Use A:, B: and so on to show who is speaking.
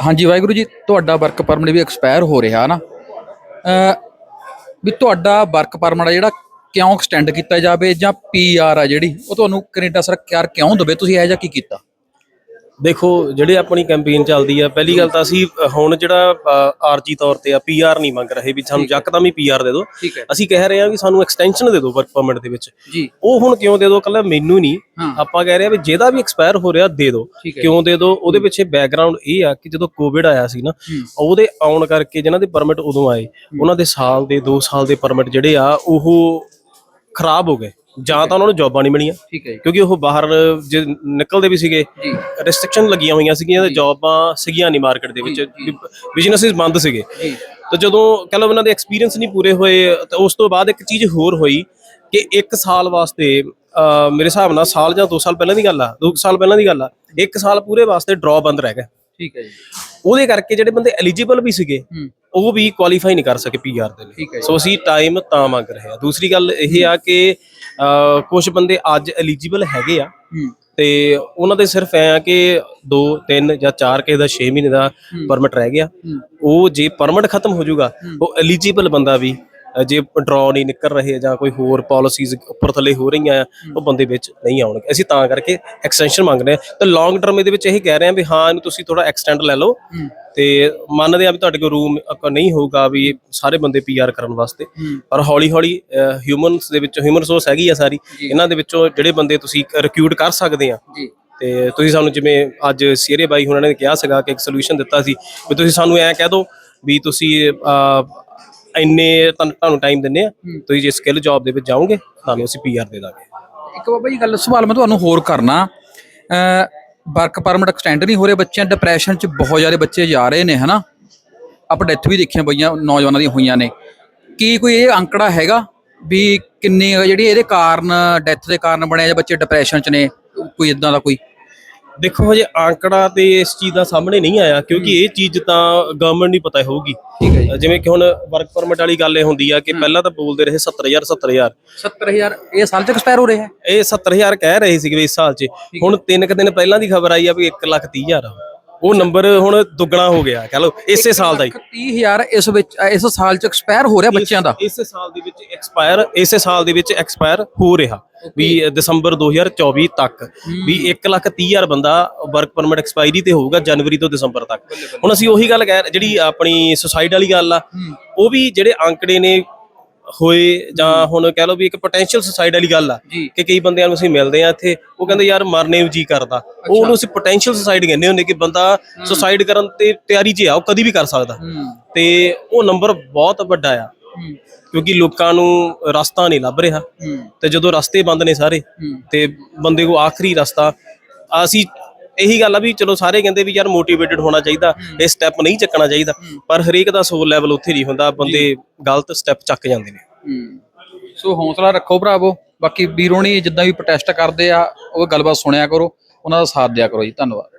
A: ਹਾਂਜੀ ਵਾਹਿਗੁਰੂ ਜੀ, ਤੁਹਾਡਾ work permit ਵੀ expire ਹੋ ਰਿਹਾ ਨਾ। ਵੀ ਤੁਹਾਡਾ ਵਰਕ ਪਰਮਿਟ ਆ ਜਿਹੜਾ ਕਿਉਂ ਐਕਸਟੈਂਡ ਕੀਤਾ ਜਾਵੇ ਜਾਂ ਪੀਆਰ ਆ ਜਿਹੜੀ, ਉਹ ਤੁਹਾਨੂੰ ਕੈਨੇਡਾ ਸਰਕਾਰ ਕਿਉਂ ਦੇਵੇ? ਤੁਸੀਂ ਇਹ ਜਿਹਾ ਕੀ ਕੀਤਾ?
B: ਦੇਖੋ ਜਿਹੜੇ ਆਪਣੀ ਕੈਂਪੇਨ ਚੱਲਦੀ ਆ ਪਹਿਲੀ ਗੱਲ ਤਾਂ ਅਸੀਂ ਹੁਣ ਜਿਹੜਾ ਆਰਜੀ ਤੌਰ ਤੇ ਆ ਪੀਆਰ ਨਹੀਂ ਮੰਗ ਰਹੇ ਵੀ ਸਾਨੂੰ ਯਕਦਮ ਹੀ ਪੀਆਰ ਦੇ ਦਿਓ। ਅਸੀਂ ਕਹਿ ਰਹੇ ਹਾਂ ਵੀ ਸਾਨੂੰ ਐਕਸਟੈਂਸ਼ਨ ਦੇ ਦਿਓ ਵਰਕ ਪਰਮਿਟ ਦੇ ਵਿੱਚ। ਉਹ ਹੁਣ ਕਿਉਂ ਦੇ ਦਿਓ? ਕੱਲਾ ਮੈਨੂੰ ਨਹੀਂ। ਆਪਾਂ ਕਹਿ ਰਹੇ ਆ ਵੀ ਜਿਹਦਾ ਵੀ ਐਕਸਪਾਇਰ ਹੋ ਰਿਹਾ ਦੇ ਦਿਓ। ਕਿਉਂ ਦੇ ਦਿਓ? ਉਹਦੇ ਪਿੱਛੇ ਬੈਕਗ੍ਰਾਉਂਡ ਇਹ ਆ ਕਿ ਜਦੋਂ ਕੋਵਿਡ ਆਇਆ ਸੀ ਨਾ ਉਹਦੇ ਆਉਣ ਕਰਕੇ ਜਿਨ੍ਹਾਂ ਦੇ ਪਰਮਿਟ ਉਦੋਂ ਆਏ ਉਹਨਾਂ ਦੇ ਸਾਲ ਦੇ 2 ਸਾਲ ਦੇ ਪਰਮਿਟ ਜਿਹੜੇ ਆ ਉਹ ਖਰਾਬ ਹੋ ਗਏ। ਜਾਂ ਤਾਂ ਉਹਨਾਂ ਨੂੰ ਜੌਬਾਂ ਨਹੀਂ ਮਿਲੀਆਂ।
A: ਠੀਕ ਹੈ ਜੀ।
B: ਕਿਉਂਕਿ ਉਹ ਬਾਹਰ ਜੇ ਨਿਕਲਦੇ ਵੀ ਸੀਗੇ
A: ਜੀ।
B: ਰੈਸਟ੍ਰਿਕਸ਼ਨ ਲੱਗੀਆਂ ਹੋਈਆਂ ਸੀਗੀਆਂ ਤੇ ਜੌਬਾਂ ਸੀਗੀਆਂ ਨਹੀਂ ਮਾਰਕੀਟ ਦੇ ਵਿੱਚ। ਬਿਜ਼ਨੈਸਿਸ ਬੰਦ ਸੀਗੇ।
A: ਜੀ।
B: ਤਾਂ ਜਦੋਂ ਕਹ ਲਓ ਉਹਨਾਂ ਦੇ ਐਕਸਪੀਰੀਅੰਸ ਨਹੀਂ ਪੂਰੇ ਹੋਏ ਤਾਂ ਉਸ ਤੋਂ ਬਾਅਦ ਇੱਕ ਚੀਜ਼ ਹੋਰ ਹੋਈ ਕਿ ਇੱਕ ਸਾਲ ਵਾਸਤੇ ਮੇਰੇ ਹਿਸਾਬ ਨਾਲ ਸਾਲ ਜਾਂ 2 ਸਾਲ ਪਹਿਲਾਂ ਦੀ ਗੱਲ ਆ 2 ਸਾਲ ਪਹਿਲਾਂ ਦੀ ਗੱਲ ਆ ਇੱਕ ਸਾਲ ਪੂਰੇ ਵਾਸਤੇ ਡਰਾਅ ਬੰਦ ਰਹਿ ਗਿਆ
A: ਠੀਕ ਹੈ ਜੀ।
B: ਉਹਦੇ ਕਰਕੇ ਜਿਹੜੇ ਬੰਦੇ ਐਲੀਜੀਬਲ ਵੀ ਸੀਗੇ ਉਹ ਵੀ ਕੁਆਲੀਫਾਈ ਨਹੀਂ ਕਰ ਸਕੇ ਪੀਆਰ ਦੇ ਲਈ। ਸੋ ਅਸੀਂ ਟਾਈਮ ਤਾਂ ਮੰਗ ਰਹੇ ਆ ਦੂਸਰੀ ਗੱਲ ਇਹ ਆ ਕਿ ਕੁਝ ਬੰਦੇ ਅੱਜ ਐਲੀਜੀਬਲ ਹੈਗੇ ਆ। ਤੇ ਉਹਨਾਂ ਦੇ ਸਿਰਫ ਐ ਆ ਕਿ 2 3 ਜਾਂ 4 ਕਿਸੇ ਦਾ 6 ਮਹੀਨੇ ਦਾ ਪਰਮਿਟ ਰਹਿ ਗਿਆ। ਉਹ ਜੇ ਪਰਮਿਟ ਖਤਮ ਹੋ ਜਾਊਗਾ ਉਹ ਐਲੀਜੀਬਲ ਬੰਦਾ ਵੀ ਜੇ ਡਰਾਅ ਨਹੀਂ ਨਿਕਲ ਰਹੇ ਜਾਂ ਕੋਈ ਹੋਰ ਪਾਲਿਸੀਜ਼ ਉੱਪਰ ਥੱਲੇ ਹੋ ਰਹੀਆਂ ਆ ਉਹ ਬੰਦੇ ਵਿੱਚ ਨਹੀਂ ਆਉਣਗੇ। ਅਸੀਂ ਤਾਂ ਕਰਕੇ ਐਕਸਟੈਂਸ਼ਨ ਮੰਗ ਰਹੇ ਹਾਂ। ਤੇ ਲੌਂਗ ਟਰਮ ਇਹਦੇ ਵਿੱਚ ਇਹੀ ਕਹਿ ਰਹੇ ਹਾਂ ਵੀ ਹਾਂ ਇਹਨੂੰ ਤੁਸੀਂ ਥੋੜਾ ਐਕਸਟੈਂਡ ਲੈ ਲਓ। ਤੇ ਮੰਨਦੇ ਆ ਵੀ ਤੁਹਾਡੇ ਕੋਲ ਰੂਮ ਨਹੀਂ ਹੋਊਗਾ ਵੀ ਸਾਰੇ ਬੰਦੇ ਪੀਆਰ ਕਰਨ ਵਾਸਤੇ। ਪਰ ਹੌਲੀ ਹੌਲੀ ਹਿਊਮਨਸ ਦੇ ਵਿੱਚ ਹਿਊਮਨ ਰਿਸੋਰਸ ਹੈਗੀ ਆ ਸਾਰੀ। ਇਹਨਾਂ ਦੇ ਵਿੱਚੋਂ ਜਿਹੜੇ ਬੰਦੇ ਤੁਸੀਂ ਰਿਕਰੂਟ ਕਰ ਸਕਦੇ ਆ ਤੇ ਤੁਸੀਂ ਸਾਨੂੰ ਜਿਵੇਂ ਅੱਜ ਸੀਰੇ ਬਾਈ ਹੁਣਾਂ ਨੇ ਕਿਹਾ ਸੀਗਾ ਕਿ ਇੱਕ ਸੋਲੂਸ਼ਨ ਦਿੱਤਾ ਸੀ ਵੀ ਤੁਸੀਂ ਸਾਨੂੰ ਐਂ ਕਹਿ ਦਿਓ ਵੀ ਤੁਸੀਂ ਇੰਨੇ ਤੁਹਾਨੂੰ ਤੁਹਾਨੂੰ ਟਾਈਮ ਦਿੰਨੇ ਆ। ਤੁਸੀਂ ਜੇ ਸਕਿੱਲ ਜੌਬ ਦੇ ਵਿੱਚ ਜਾਓਗੇ ਤੁਹਾਨੂੰ ਅਸੀਂ ਪੀਆਰ ਦੇ ਦਾਂਗੇ।
A: ਇੱਕ ਬਾਬਾ ਜੀ ਗੱਲ ਸਵਾਲ ਮੈਂ ਤੁਹਾਨੂੰ ਹੋਰ ਕਰਨਾ। ਵਰਕ ਪਰਮਿਟ ਐਕਸਟੈਂਡ ਨਹੀਂ ਹੋ ਰਹੇ ਬੱਚਿਆਂ ਡਿਪਰੈਸ਼ਨ ਚ ਬਹੁਤ ਜ਼ਿਆਦਾ ਬੱਚੇ ਜਾ ਰਹੇ ਨੇ ਹਨਾ? ਆਪਾਂ ਡੈਥ ਵੀ ਦੇਖੀਆਂ ਪਈਆਂ ਨੌਜਵਾਨਾਂ ਦੀਆਂ ਹੋਈਆਂ ਨੇ। ਕੀ ਕੋਈ ਇਹ ਅੰਕੜਾ ਹੈਗਾ ਵੀ ਕਿੰਨੇ ਜਿਹੜੀ ਇਹਦੇ ਕਾਰਨ ਡੈਥ ਦੇ ਕਾਰਨ ਬਣਿਆ ਜਾਂ ਬੱਚੇ ਡਿਪਰੈਸ਼ਨ ਚ ਨੇ ਕੋਈ ਇਦਾਂ ਦਾ ਕੋਈ?
B: ਦੇਖੋ ਹਜੇ ਆંકੜਾ ਤੇ ਇਸ ਚੀਜ਼ ਦਾ ਸਾਹਮਣੇ ਨਹੀਂ ਆਇਆ ਕਿਉਂਕਿ ਇਹ ਚੀਜ਼ ਤਾਂ ਗਵਰਨਮੈਂਟ ਨਹੀਂ ਪਤਾ ਹੋਊਗੀ।
A: ਠੀਕ ਹੈ ਜੀ।
B: ਜਿਵੇਂ ਕਿ ਹੁਣ ਵਰਕ ਪਰਮਿਟ ਵਾਲੀ ਗੱਲ ਇਹ ਹੁੰਦੀ ਆ ਕਿ ਪਹਿਲਾਂ ਤਾਂ ਬੋਲਦੇ ਰਹੇ 70000 70000
A: 70000 ਇਹ ਸਾਲ ਚ ਐਕਸਪਾਇਰ ਹੋ ਰਿਹਾ
B: ਇਹ 70000 ਕਹਿ ਰਹੇ ਸੀਗੇ ਇਸ ਸਾਲ 'ਚ। ਹੁਣ ਤਿੰਨ ਕੁ ਦਿਨ ਪਹਿਲਾਂ ਦੀ ਖਬਰ ਆਈ ਆ ਵੀ 1 ਲੱਖ 30 ਹਜ਼ਾਰ ਆ। ਉਹ ਨੰਬਰ ਹੁਣ ਦੁੱਗਣਾ ਹੋ ਗਿਆ ਕਹ ਲਓ ਇਸੇ ਸਾਲ ਦਾ ਹੀ।
A: 30000 ਇਸ ਵਿੱਚ ਇਸ ਸਾਲ ਚ ਐਕਸਪਾਇਰ ਹੋ ਰਿਹਾ ਬੱਚਿਆਂ ਦਾ?
B: ਇਸੇ ਸਾਲ ਦੇ ਵਿੱਚ ਐਕਸਪਾਇਰ ਇਸੇ ਸਾਲ ਦੇ ਵਿੱਚ ਐਕਸਪਾਇਰ ਹੋ ਰਿਹਾ ਵੀ ਦਸੰਬਰ 2024 ਤੱਕ ਵੀ 1 ਲੱਖ 30 ਹਜ਼ਾਰ ਬੰਦਾ ਵਰਕ ਪਰਮਿਟ ਐਕਸਪਾਇਰੀ ਤੇ ਹੋਊਗਾ ਜਨਵਰੀ ਤੋਂ ਦਸੰਬਰ ਤੱਕ। ਹੁਣ ਅਸੀਂ ਉਹੀ ਗੱਲ ਕਹਿ ਜਿਹੜੀ ਆਪਣੀ ਸੁਸਾਈਡ ਵਾਲੀ ਗੱਲ ਆ ਉਹ ਵੀ ਜਿਹੜੇ ਅੰਕੜੇ ਨੇ ਹੋਏ ਜਾਂ ਹੁਣ ਕਹਿ ਲਓ ਵੀ ਇੱਕ ਪੋਟੈਂਸ਼ੀਅਲ ਸੁਸਾਈਡ ਵਾਲੀ ਗੱਲ ਆ ਕਿ ਕਈ ਬੰਦਿਆਂ ਨੂੰ ਅਸੀਂ ਮਿਲਦੇ ਆ ਇੱਥੇ ਉਹ ਕਹਿੰਦੇ ਯਾਰ ਮਰਨੇ ਨੂੰ ਜੀ ਕਰਦਾ। ਉਹ ਉਹਨੂੰ ਅਸੀਂ ਪੋਟੈਂਸ਼ੀਅਲ ਸੁਸਾਈਡ ਕਹਿੰਦੇ ਹੁੰਦੇ ਕਿ ਬੰਦਾ ਸੁਸਾਈਡ ਕਰਨ ਤੇ ਤਿਆਰੀ 'ਚ ਆ ਉਹ ਕਦੀ ਵੀ ਕਰ ਸਕਦਾ। ਤੇ ਉਹ ਨੰਬਰ ਬਹੁਤ ਵੱਡਾ ਆ। ਕਿਉਂਕਿ ਲੋਕਾਂ ਨੂੰ ਰਸਤਾ ਨਹੀਂ ਲੱਭ ਰਿਹਾ। ਤੇ ਜਦੋਂ ਰਸਤੇ ਬੰਦ ਨੇ ਸਾਰੇ ਤੇ ਬੰਦੇ ਕੋ ਆਖਰੀ ਰਸਤਾ ਅਸੀਂ ਇਹੀ ਗੱਲ ਆ ਵੀ ਚਲੋ ਸਾਰੇ ਕਹਿੰਦੇ ਵੀ ਯਾਰ ਮੋਟੀਵੇਟਡ ਹੋਣਾ ਚਾਹੀਦਾ ਇਹ ਸਟੈਪ ਨਹੀਂ ਚੱਕਣਾ ਚਾਹੀਦਾ। ਪਰ ਹਰੇਕ ਦਾ ਸੋਲ ਲੈਵਲ ਉੱਥੇ ਨਹੀਂ ਹੁੰਦਾ ਬੰਦੇ ਗਲਤ ਸਟੈਪ ਚੱਕ ਜਾਂਦੇ ਨੇ।
A: ਸੋ ਹੌਸਲਾ ਰੱਖੋ ਭਰਾਵੋ ਬਾਕੀ ਵੀਰੋਣੀ ਜਿੱਦਾਂ ਵੀ ਪ੍ਰੋਟੈਸਟ ਕਰਦੇ ਆ ਉਹ ਗੱਲਬਾਤ ਸੁਣਿਆ ਕਰੋ ਉਹਨਾਂ ਦਾ ਸਾਥ ਦਿਆ ਕਰੋ ਜੀ ਧੰਨਵਾਦ।